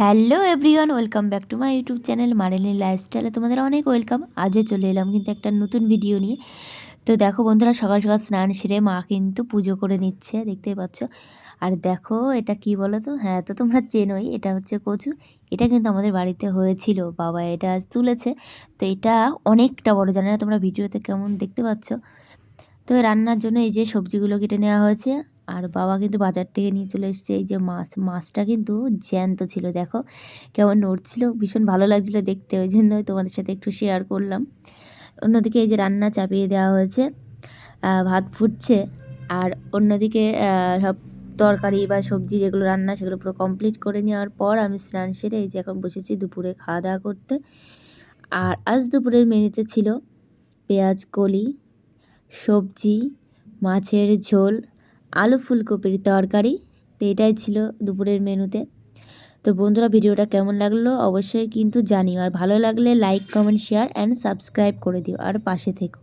Hello everyone welcome back to my YouTube channel মারেলি লাইফস্টাইলে তোমাদের অনেক ওয়েলকাম আজও চলে এলাম কিন্তু একটা নতুন ভিডিও নিয়ে। তো দেখো বন্ধুরা, সকাল সকাল স্নান সেরে মা কিন্তু পুজো করে নিচ্ছে, দেখতেই পাচ্ছ। আর দেখো এটা কি বলো তো হ্যাঁ তো তোমরা চেনোই, এটা হচ্ছে কচু। এটা কিন্তু আমাদের বাড়িতে হয়েছিল, বাবা এটা আজ তুলেছে। তো এটা অনেকটা বড়, জানে না তোমরা ভিডিওতে কেমন দেখতে পাচ্ছ? তো রান্নার জন্য এই যে সবজিগুলো কেটে নেওয়া হয়েছে। আর বাবা কিন্তু বাজার থেকে নিয়ে চলে এসেছে। এই যে মাছ, মাছটা কিন্তু জ্যান্ত ছিল, দেখো। কেমন নড়ছিল, ভীষণ ভালো লাগছিল দেখতে, ওই জন্যই তোমাদের সাথে একটু শেয়ার করলাম। অন্যদিকে এই যে রান্না চাপিয়ে দেওয়া হয়েছে ভাত ফুটছে। আর অন্যদিকে সব তরকারি বা সবজি যেগুলো রান্না, সেগুলো পুরো কমপ্লিট করে নেওয়ার পর আমি স্নান সেরে এই যে এখন বসেছি দুপুরে খাওয়া দাওয়া করতে। আর আজ দুপুরের মেনুতে ছিল পেঁয়াজ, কলি, সবজি, মাছের ঝোল আলু ফুলকপির তরকারি, তো এটাই ছিল দুপুরের মেনুতে। তো বন্ধুরা, ভিডিওটা কেমন লাগল অবশ্যই কিন্তু জানিও। আর ভালো লাগলে like comment share and subscribe করে দিও। আর পাশে থেকো।